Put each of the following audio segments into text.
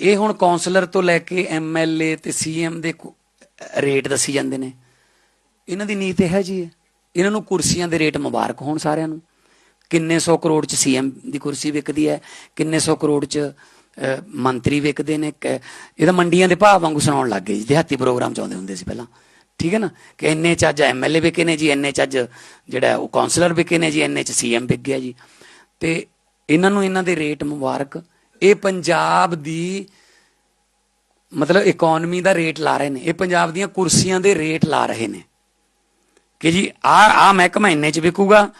ਇਹ ਹੁਣ ਕਾਉਂਸਲਰ ਤੋਂ ਲੈ ਕੇ ਐਮਐਲਏ ਤੇ ਸੀਐਮ ਦੇ ਰੇਟ ਦੱਸੀ ਜਾਂਦੇ ਨੇ। ਇਹਨਾਂ ਦੀ ਨੀਤ ਇਹ ਹੈ ਜੀ ਹੈ। ਇਹਨਾਂ ਨੂੰ ਕੁਰਸੀਆਂ ਦੇ ਰੇਟ ਮੁਬਾਰਕ ਹੋਣ ਸਾਰਿਆਂ ਨੂੰ। ਕਿੰਨੇ ਸੌ ਕਰੋੜ ਚ ਸੀਐਮ ਦੀ ਕੁਰਸੀ ਵਿਕਦੀ ਹੈ, ਕਿੰਨੇ ਸੌ ਕਰੋੜ ਚ ਮੰਤਰੀ ਵਿਕਦੇ ਨੇ। ਕ- ਇਹਦਾ ਮੰਡੀਆਂ ਦੇ ਭਾਅ ਵਾਂਗੂ ਸੁਣਾਉਣ ਲੱਗ ਗਏ ਜੀ। ਦਿਹਾਤੀ ਪ੍ਰੋਗਰਾਮ ਚ ਆਉਂਦੇ ਹੁੰਦੇ ਸੀ ਪਹਿਲਾਂ। ਠੀਕ ਹੈ ਨਾ? ਕਿ ਇੰਨੇ ਚ ਅੱਜ ਐਮਐਲਏ ਵਿਕੇ ਨੇ ਜੀ, ਇੰਨੇ ਚ ਅੱਜ ਜਿਹੜਾ ਉਹ ਕਾਉਂਸਲਰ ਵਿਕੇ ਨੇ ਜੀ, ਇੰਨੇ ਚ ਸੀਐਮ ਵਿਕ ਗਿਆ ਜੀ। ਤੇ ਇਹਨਾਂ ਨੂੰ ਇਹਨਾਂ ਦੇ ਰੇਟ ਮੁਬਾਰਕ ਇਹ ਪੰਜਾਬ ਦੀ ਮਤਲਬ ਇਕਨੋਮੀ ਦਾ ਰੇਟ ਲਾ ਰਹੇ ਨੇ। ਇਹ ਪੰਜਾਬ ਦੀਆਂ ਕੁਰਸੀਆਂ ਦੇ ਰੇਟ ਲਾ ਰਹੇ ਨੇ। ਕਿ ਜੀ, ਆ ਆ ਮਹਿਕਮਾ ਇੰਨੇ ਚ ਵਿਕੂਗਾ,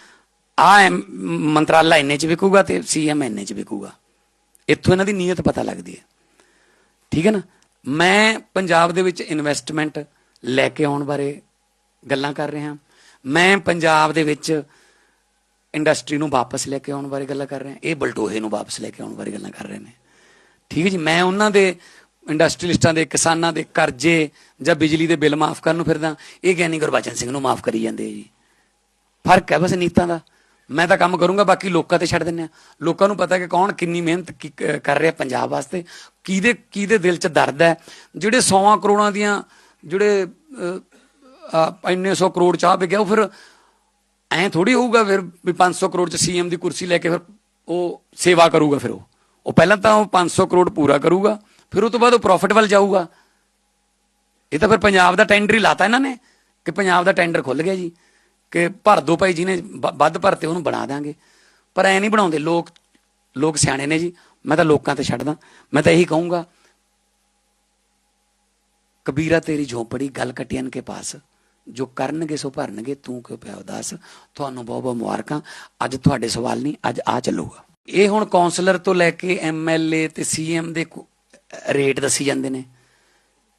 ਆ ਮੰਤਰਾਲਾ ਇੰਨੇ ਚ ਵਿਕੂਗਾ ਤੇ ਸੀਐਮ ਇੰਨੇ ਚ ਵਿਕੂਗਾ। ਇੱਥੋਂ ਇਹਨਾਂ ਦੀ ਨੀਅਤ ਪਤਾ ਲੱਗਦੀ ਹੈ। ਠੀਕ ਹੈ ਨਾ? ਮੈਂ ਪੰਜਾਬ ਦੇ ਵਿੱਚ ਇਨਵੈਸਟਮੈਂਟ ਲੈ ਕੇ ਆਉਣ ਬਾਰੇ ਗੱਲਾਂ ਕਰ ਰਿਹਾ। ਮੈਂ ਪੰਜਾਬ ਦੇ ਵਿੱਚ ਇੰਡਸਟਰੀ ਨੂੰ ਵਾਪਸ ਲੈ ਕੇ ਆਉਣ ਬਾਰੇ ਗੱਲਾਂ ਕਰ ਰਿਹਾ ਇਹ ਬਲਟੋਹੇ ਨੂੰ ਵਾਪਸ ਲੈ ਕੇ ਆਉਣ ਬਾਰੇ ਗੱਲਾਂ ਕਰ ਰਹੇ ਨੇ। ਠੀਕ ਹੈ ਜੀ, ਮੈਂ ਉਹਨਾਂ ਦੇ ਇੰਡਸਟਰੀਲਿਸਟਾਂ ਦੇ, ਕਿਸਾਨਾਂ ਦੇ ਕਰਜ਼ੇ ਜਾਂ ਬਿਜਲੀ ਦੇ ਬਿੱਲ ਮਾਫ ਕਰਨ ਨੂੰ ਫਿਰਦਾ, ਇਹ ਗਿਆਨੀ ਗੁਰਬਚਨ ਸਿੰਘ ਨੂੰ ਮਾਫ ਕਰੀ ਜਾਂਦੇ ਆ ਜੀ। ਫ਼ਰਕ ਹੈ ਬਸ ਨੀਤਾਂ ਦਾ। ਮੈਂ ਤਾਂ ਕੰਮ ਕਰੂੰਗਾ, ਬਾਕੀ ਲੋਕਾਂ ਤੇ ਛੱਡ ਦਿੰਨੇ ਆ ਲੋਕਾਂ ਨੂੰ ਪਤਾ ਕਿ ਕੌਣ ਕਿੰਨੀ ਮਿਹਨਤ ਕਰ ਰਿਹਾ ਪੰਜਾਬ ਵਾਸਤੇ। ਕਿਹਦੇ ਕਿਹਦੇ ਦਿਲ 'ਚ ਦਰਦ ਹੈ? ਜਿਹੜੇ 100 ਕਰੋੜਾਂ ਦੀਆਂ, ਜਿਹੜੇ ਇੰਨੇ 100 ਕਰੋੜ ਚਾਹ ਵਿਕਿਆ, ਉਹ ਫਿਰ ਐ ਥੋੜੀ ਹੋਊਗਾ ਫਿਰ ਵੀ 500 ਕਰੋੜ ਚ ਸੀਐਮ ਦੀ ਕੁਰਸੀ ਲੈ ਕੇ ਫਿਰ ਉਹ ਸੇਵਾ ਕਰੂਗਾ ਫਿਰ ਉਹ। ਉਹ ਪਹਿਲਾਂ ਤਾਂ ਉਹ 500 ਕਰੋੜ ਪੂਰਾ ਕਰੂਗਾ, ਫਿਰ ਉਹ ਤੋਂ ਬਾਅਦ ਉਹ ਪ੍ਰੋਫਿਟ ਵੱਲ ਜਾਊਗਾ। ਇਹ ਤਾਂ ਫਿਰ ਪੰਜਾਬ ਦਾ ਟੈਂਡਰ ਹੀ ਲਾਤਾ ਇਹਨਾਂ ਨੇ ਕਿ ਪੰਜਾਬ ਦਾ ਟੈਂਡਰ ਖੁੱਲ ਗਿਆ ਜੀ, ਕਿ ਭਰ ਦੋ ਭਾਈ ਜਿਹਨੇ ਵ- ਵੱਧ ਭਰਤੇ ਉਹਨੂੰ ਬਣਾ ਦਾਂਗੇ ਪਰ ਐ ਨਹੀਂ ਬਣਾਉਂਦੇ, ਲੋਕ ਲੋਕ ਸਿਆਣੇ ਨੇ ਜੀ, ਮੈਂ ਤਾਂ ਲੋਕਾਂ ਤੇ ਛੱਡਦਾ। ਮੈਂ ਤਾਂ ਇਹੀ ਕਹੂੰਗਾ, ਕਬੀਰਾ ਤੇਰੀ ਝੋਪੜੀ, ਗੱਲ ਕਟਿਆਨ ਕੇ ਪਾਸ। ਜੋ ਕਰਨਗੇ ਸੋ ਭਰਨਗੇ ਤੂੰ ਕਿਉਂ ਪਿਆ ਉਦਾਸ? ਤੁਹਾਨੂੰ ਬਹੁਤ ਬਹੁਤ ਮੁਬਾਰਕਾਂ। ਅੱਜ ਤੁਹਾਡੇ ਸਵਾਲ ਨਹੀਂ ਅੱਜ ਆ ਚੱਲੂਗਾ। ਇਹ ਹੁਣ ਕਾਉਂਸਲਰ ਤੋਂ ਲੈ ਕੇ ਐਮਐਲਏ ਤੇ ਸੀਐਮ ਦੇ ਰੇਟ ਦੱਸੀ ਜਾਂਦੇ ਨੇ।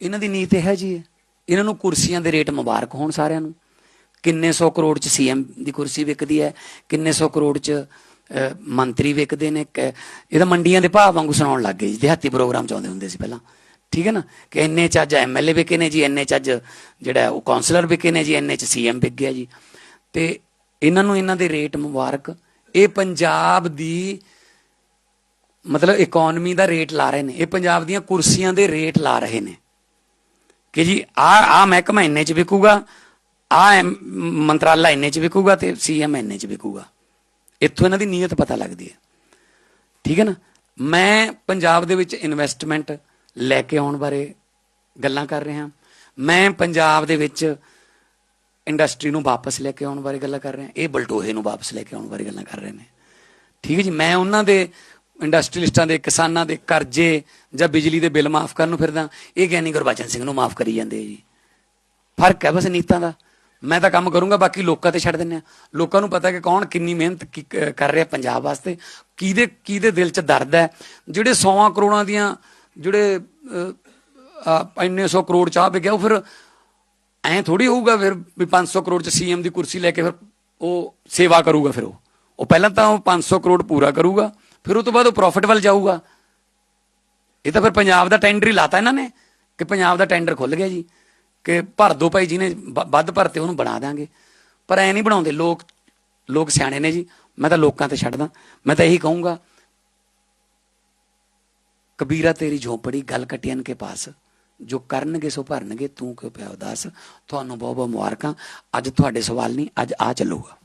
ਇਹਨਾਂ ਦੀ ਨੀਤ ਇਹ ਹੈ ਜੀ ਹੈ। ਇਹਨਾਂ ਨੂੰ ਕੁਰਸੀਆਂ ਦੇ ਰੇਟ ਮੁਬਾਰਕ ਹੋਣ ਸਾਰਿਆਂ ਨੂੰ। ਕਿੰਨੇ ਸੌ ਕਰੋੜ ਚ ਸੀਐਮ ਦੀ ਕੁਰਸੀ ਵਿਕਦੀ ਹੈ ਕਿੰਨੇ ਸੌ ਕਰੋੜ ਚ ਅਹ, ਮੰਤਰੀ ਵਿਕਦੇ ਨੇ। ਕ- ਇਹਦਾ ਮੰਡੀਆਂ ਦੇ ਭਾਅ ਵਾਂਗੂ ਸੁਣਾਉਣ ਲੱਗ ਗਏ ਜੀ। ਦਿਹਾਤੀ ਪ੍ਰੋਗਰਾਮ ਚ ਆਉਂਦੇ ਹੁੰਦੇ ਸੀ ਪਹਿਲਾਂ। ਠੀਕ ਹੈ ਨਾ? ਕਿ ਇੰਨੇ ਚ ਅੱਜ ਐਮਐਲਏ ਵਿਕੇ ਨੇ ਜੀ, ਇੰਨੇ ਚ ਅੱਜ ਜਿਹੜਾ ਉਹ ਕਾਉਂਸਲਰ ਵਿਕੇ ਨੇ ਜੀ, ਇੰਨੇ ਚ ਸੀਐਮ ਵਿਕ ਗਿਆ ਜੀ। ਤੇ ਇਹਨਾਂ ਨੂੰ ਇਹਨਾਂ ਦੇ ਰੇਟ ਮੁਬਾਰਕ। ਇਹ ਪੰਜਾਬ ਦੀ ਮਤਲਬ ਇਕਨੋਮੀ ਦਾ ਰੇਟ ਲਾ ਰਹੇ ਨੇ। ਇਹ ਪੰਜਾਬ ਦੀਆਂ ਕੁਰਸੀਆਂ ਦੇ ਰੇਟ ਲਾ ਰਹੇ ਨੇ। ਕਿ ਜੀ ਆ ਆ ਮਹਿਕਮਾ ਇੰਨੇ ਚ ਵਿਕੂਗਾ, ਆ ਮੰਤਰਾਲਾ ਇੰਨੇ ਚ ਵਿਕੂਗਾ ਤੇ ਸੀਐਮ ਇੰਨੇ ਚ ਵਿਕੂਗਾ। ਇੱਥੋਂ ਇਹਨਾਂ ਦੀ ਨੀਅਤ ਪਤਾ ਲੱਗਦੀ ਹੈ। ਠੀਕ ਹੈ ਨਾ? ਮੈਂ ਪੰਜਾਬ ਦੇ ਵਿੱਚ ਇਨਵੈਸਟਮੈਂਟ ਲੈ ਕੇ ਆਉਣ ਬਾਰੇ ਗੱਲਾਂ ਕਰ ਰਿਹਾ। ਮੈਂ ਪੰਜਾਬ ਦੇ ਵਿੱਚ ਇੰਡਸਟਰੀ ਨੂੰ ਵਾਪਸ ਲੈ ਕੇ ਆਉਣ ਬਾਰੇ ਗੱਲਾਂ ਕਰ ਰਿਹਾ। ਇਹ ਬਲਟੋਹੇ ਨੂੰ ਵਾਪਸ ਲੈ ਕੇ ਆਉਣ ਬਾਰੇ ਗੱਲਾਂ ਕਰ ਰਹੇ ਨੇ। ਠੀਕ ਹੈ ਜੀ, ਮੈਂ ਉਹਨਾਂ ਦੇ ਇੰਡਸਟਰੀਲਿਸਟਾਂ ਦੇ, ਕਿਸਾਨਾਂ ਦੇ ਕਰਜ਼ੇ ਜਾਂ ਬਿਜਲੀ ਦੇ ਬਿੱਲ ਮਾਫ ਕਰਨ ਨੂੰ ਫਿਰਦਾ। ਇਹ ਗਿਆਨੀ ਗੁਰਬਚਨ ਸਿੰਘ ਨੂੰ ਮਾਫ ਕਰੀ ਜਾਂਦੇ ਆ ਜੀ। ਫ਼ਰਕ ਹੈ ਬਸ ਨੀਤਾਂ ਦਾ। ਮੈਂ ਤਾਂ ਕੰਮ ਕਰੂੰਗਾ, ਬਾਕੀ ਲੋਕਾਂ ਤੇ ਛੱਡ ਦਿੰਨੇ ਆ। ਲੋਕਾਂ ਨੂੰ ਪਤਾ ਕਿ ਕੌਣ ਕਿੰਨੀ ਮਿਹਨਤ ਕੀ- ਕ- ਕਰ ਰਿਹਾ ਪੰਜਾਬ ਵਾਸਤੇ। ਕਿਹਦੇ ਕਿਹਦੇ ਦਿਲ 'ਚ ਦਰਦ ਹੈ। ਜਿਹੜੇ 100 ਕਰੋੜਾਂ ਦੀਆਂ ਜਿਹੜੇ ਇੰਨੇ 100 ਕਰੋੜ ਚਾਹ ਵਿਕਿਆ, ਉਹ ਫਿਰ ਐ ਥੋੜੀ ਹੋਊਗਾ ਫਿਰ ਵੀ 500 ਕਰੋੜ ਚ ਸੀਐਮ ਦੀ ਕੁਰਸੀ ਲੈ ਕੇ ਫਿਰ ਉਹ ਸੇਵਾ ਕਰੂਗਾ ਫਿਰ ਉਹ। ਉਹ ਪਹਿਲਾਂ ਤਾਂ ਉਹ 500 ਕਰੋੜ ਪੂਰਾ ਕਰੂਗਾ, ਫਿਰ ਉਹ ਤੋਂ ਬਾਅਦ ਉਹ ਪ੍ਰੋਫਿਟ ਵੱਲ ਜਾਊਗਾ। ਇਹ ਤਾਂ ਫਿਰ ਪੰਜਾਬ ਦਾ ਟੈਂਡਰ ਹੀ ਲਾਤਾ ਇਹਨਾਂ ਨੇ ਕਿ ਪੰਜਾਬ ਦਾ ਟੈਂਡਰ ਖੁੱਲ ਗਿਆ ਜੀ, ਕਿ ਭਰ ਦੋ ਭਾਈ ਜਿਹਨੇ ਵ- ਵੱਧ ਭਰਤੇ ਉਹਨੂੰ ਬਣਾ ਦਾਂਗੇ ਪਰ ਐ ਨਹੀਂ ਬਣਾਉਂਦੇ, ਲੋਕ ਲੋਕ ਸਿਆਣੇ ਨੇ ਜੀ, ਮੈਂ ਤਾਂ ਲੋਕਾਂ ਤੇ ਛੱਡਦਾ। ਮੈਂ ਤਾਂ ਇਹੀ ਕਹੂੰਗਾ ਕਬੀਰਾ, ਤੇਰੀ ਝੋਪੜੀ ਗੱਲ ਕਟਿਆਨ ਕੇ ਪਾਸ? ਜੋ ਕਰਨਗੇ ਸੋ ਭਰਨਗੇ, ਤੂੰ ਕਿਉਂ ਪਿਆ ਉਦਾਸ? ਤੁਹਾਨੂੰ ਬਹੁਤ ਬਹੁਤ ਮੁਬਾਰਕਾਂ। ਅੱਜ ਤੁਹਾਡੇ ਸਵਾਲ ਨਹੀਂ, ਅੱਜ ਆ ਚੱਲੂਗਾ।